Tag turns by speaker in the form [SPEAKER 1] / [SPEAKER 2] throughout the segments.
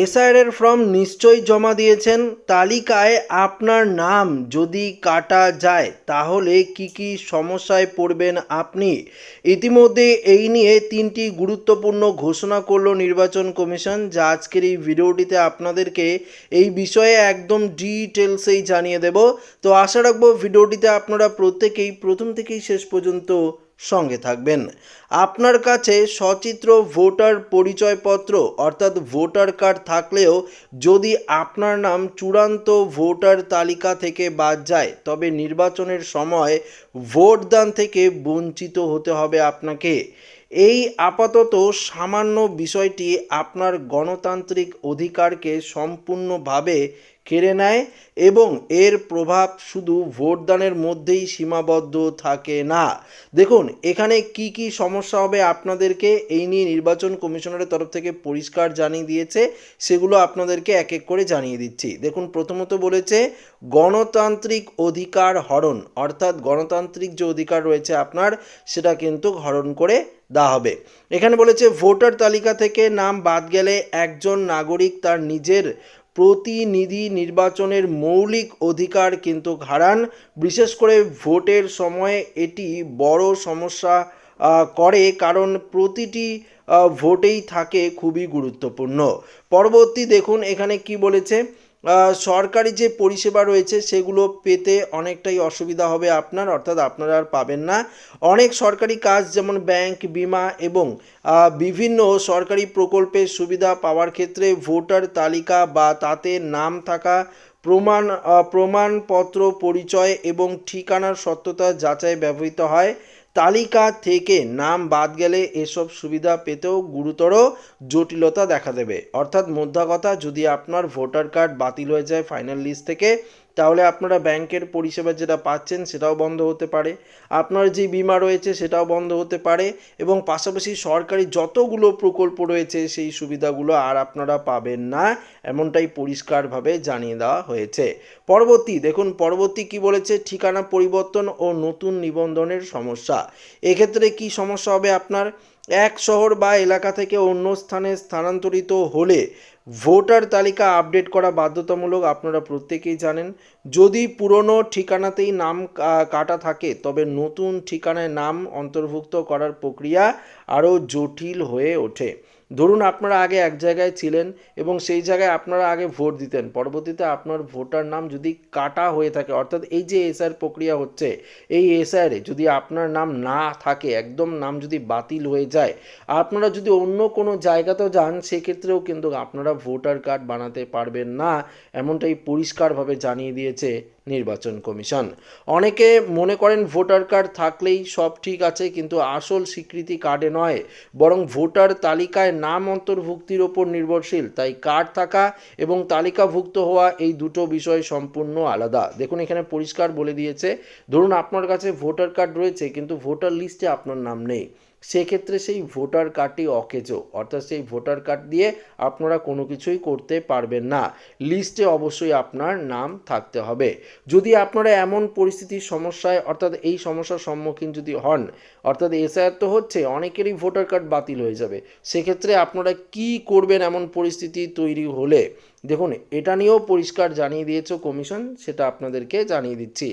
[SPEAKER 1] SIR form নিশ্চয়ই জমা দিয়েছেন। তালিকায় আপনার নাম যদি কাটা যায়, তাহলে কি কি সমস্যায় পড়বেন আপনি? ইতিমধ্যে এই নিয়ে তিনটি গুরুত্বপূর্ণ ঘোষণা করল নির্বাচন কমিশন, যা আজকের এই ভিডিওটিতে আপনাদেরকে এই বিষয়ে একদম ডিটেলসেই জানিয়ে দেব। তো আশা রাখব ভিডিওটিতে আপনারা প্রত্যেকেই, প্রথম থেকেই শেষ পর্যন্ত সঙ্গে থাকবেন। আপনার কাছে সচিত্র ভোটার পরিচয়পত্র অর্থাৎ ভোটার কার্ড থাকলেও যদি আপনার নাম চূড়ান্ত ভোটার তালিকা থেকে বাদ যায়, তবে নির্বাচনের সময় ভোটদান থেকে বঞ্চিত হতে হবে আপনাকে। এই আপাতত সামান্য বিষয়টি আপনার গণতান্ত্রিক অধিকারকে সম্পূর্ণভাবে কেড়ে নেয় এবং এর প্রভাব শুধু ভোটদানের মধ্যেই সীমাবদ্ধ থাকে না। দেখুন, এখানে কি কি সমস্যা হবে আপনাদেরকে এই নিয়ে নির্বাচন কমিশনারের তরফ থেকে পরিষ্কার জানিয়ে দিয়েছে, সেগুলো আপনাদেরকে এক এক করে জানিয়ে দিচ্ছি। দেখুন, প্রথমত বলেছে, গণতান্ত্রিক অধিকার হরণ, অর্থাৎ গণতান্ত্রিক যে অধিকার রয়েছে আপনার, সেটা কিন্তু হরণ করে দেওয়া হবে। এখানে বলেছে, ভোটার তালিকা থেকে নাম বাদ গেলে একজন নাগরিক তার নিজের প্রতিনিধি নির্বাচনের মৌলিক অধিকার কিন্তু হারান। বিশেষ করে ভোটের সময় এটি বড় সমস্যা করে কারণ প্রতিটি ভোটেই থাকে খুবই গুরুত্বপূর্ণ। পরবর্তী দেখুন এখানে কি বলেছে সরকারি যে পরিষেবা রয়েছে সেগুলো পেতে অনেকটাই অসুবিধা হবে আপনার, অর্থাৎ আপনারা আর পাবেন না। অনেক সরকারি কাজ যেমন ব্যাংক, বিমা এবং বিভিন্ন সরকারি প্রকল্পের সুবিধা পাওয়ার ক্ষেত্রে ভোটার তালিকা বা তাতে নাম থাকা, প্রমাণ প্রমাণপত্র, পরিচয় এবং ঠিকানার সত্যতা যাচাই ব্যবহৃত হয়। তালিকা থেকে নাম বাদ গেলে এসব সুবিধা পেতেও গুরুতর জটিলতা দেখা দেবে। অর্থাৎ মোদ্দা কথা, যদি আপনার ভোটার কার্ড বাতিল হয়ে যায় ফাইনাল লিস্ট থেকে তাহলে আপনারা ব্যাংকের পরিষেবা যেটা পাচ্ছেন সেটাও বন্ধ হতে পারে। আপনার যে বিমা রয়েছে সেটাও বন্ধ হতে পারে এবং পাশাপাশি সরকারি যতগুলো প্রকল্প রয়েছে সেই সুবিধাগুলো আর আপনারা পাবেন না এমনটাই পরিষ্কারভাবে জানিয়ে দেওয়া হয়েছে। পরবর্তী, দেখুন পরবর্তী কি বলেছে? ঠিকানা পরিবর্তন ও নতুন নিবন্ধনের সমস্যা। এক্ষেত্রে কি সমস্যা হবে আপনার? এক শহর বা এলাকা থেকে অন্য স্থানে স্থানান্তরিত হলে ভোটার তালিকা আপডেট করা বাধ্যতামূলক আপনারা প্রত্যেকেই জানেন। যদি পুরনো ঠিকানাতেই নাম কাটা থাকে, তবে নতুন ঠিকানায় নাম অন্তর্ভুক্ত করার প্রক্রিয়া আরও জটিল হয়ে ওঠে। ধরুন আপনারা আগে এক জায়গায় ছিলেন এবং সেই জায়গায় আপনারা আগে ভোট দিতেন। পরবর্তীতে আপনার ভোটার নাম যদি কাটা হয়ে থাকে, অর্থাৎ এই যে এসআর প্রক্রিয়া হচ্ছে, এই এসআরে যদি আপনার নাম না থাকে, একদম নাম যদি বাতিল হয়ে যায়, আপনারা যদি অন্য কোনো জায়গাতেও যান, সেক্ষেত্রেও কিন্তু আপনারা ভোটার কার্ড বানাতে পারবেন না, এমনটাই পরিষ্কারভাবে জানিয়ে দিয়েছে নির্বাচন কমিশন। অনেকে মনে করেন ভোটার কার্ড থাকলেই সব ঠিক আছে, কিন্তু আসল স্বীকৃতি কার্ডে নয়। বরং ভোটার তালিকায় নাম অন্তর্ভুক্তির ওপর নির্ভরশীল, তাই কার্ড থাকা এবং তালিকাভুক্ত হওয়া এই দুটো বিষয় সম্পূর্ণ আলাদা। দেখুন, এখানে পরিষ্কার বলে দিয়েছে, ধরুন আপনার কাছে ভোটার কার্ড রয়েছে, কিন্তু ভোটার লিস্টে আপনার নাম নেই। সেক্ষেত্রে সেই ভোটার কার্ডটি অকেজো, অর্থাৎ সেই ভোটার কার্ড দিয়ে আপনারা কোনো কিছুই করতে পারবেন না। লিস্টে অবশ্যই আপনার নাম থাকতে হবে। যদি আপনারা এমন পরিস্থিতির সমস্যায়, অর্থাৎ এই সমস্যার সম্মুখীন যদি হন, অর্থাৎ এসআইআর তো হচ্ছে, অনেকেরই ভোটার কার্ড বাতিল হয়ে যাবে। সেক্ষেত্রে আপনারা কি করবেন এমন পরিস্থিতি তৈরি হলে? দেখুন, এটা নিয়েও পরিষ্কার জানিয়ে দিয়েছে কমিশন, সেটা আপনাদেরকে জানিয়ে দিচ্ছি।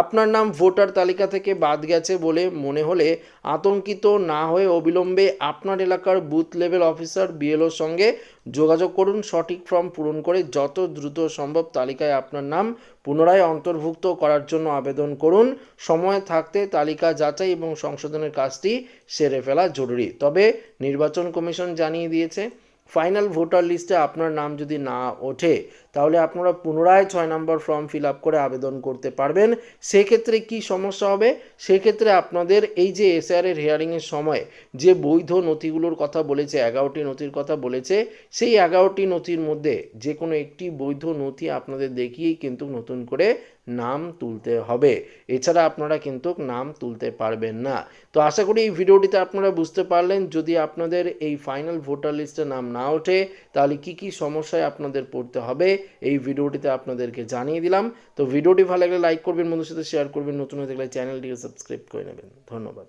[SPEAKER 1] আপনার নাম ভোটার তালিকা থেকে বাদ গেছে বলে মনে হলে আতঙ্কিত না হয়ে অবিলম্বে আপনার এলাকার বুথ লেভেল অফিসার বিএলওর সঙ্গে যোগাযোগ করুন। সঠিক ফর্ম পূরণ করে যত দ্রুত সম্ভব তালিকায় আপনার নাম পুনরায় অন্তর্ভুক্ত করার জন্য আবেদন করুন। সময় থাকতে তালিকা যাচাই এবং সংশোধনের কাজটি সেরে ফেলা জরুরি। তবে নির্বাচন কমিশন জানিয়ে দিয়েছে ফাইনাল ভোটার লিস্টে আপনার নাম যদি না ওঠে তাহলে আপনারা পুনরায় ছয় নম্বর ফর্ম ফিল আপ করে আবেদন করতে পারবেন। সেক্ষেত্রে কি সমস্যা হবে? সেক্ষেত্রে আপনাদের এই যে এসআরের হিয়ারিংয়ের সময় যে বৈধ নথিগুলোর কথা বলেছে, এগারোটি নথির কথা বলেছে, সেই এগারোটি নথির মধ্যে যে কোনো একটি বৈধ নথি আপনাদের দেখিয়েই কিন্তু নতুন করে নাম তুলতে হবে। এছাড়া আপনারা কিন্তু নাম তুলতে পারবেন না। তো আশা করি এই ভিডিওটিতে আপনারা বুঝতে পারলেন। যদি আপনাদের এই ফাইনাল ভোটার লিস্টে নাম না ওঠে, তাহলে কি কি সমস্যায় আপনাদের পড়তে হবে? এই ভিডিওটিতে আপনাদেরকে জানিয়ে দিলাম। তো ভিডিওটি ভালো লাগলে লাইক করবেন বন্ধুর সাথে শেয়ার করবেন, নতুন হয়ে থাকলে চ্যানেলটিকে সাবস্ক্রাইব করে নেবেন। ধন্যবাদ।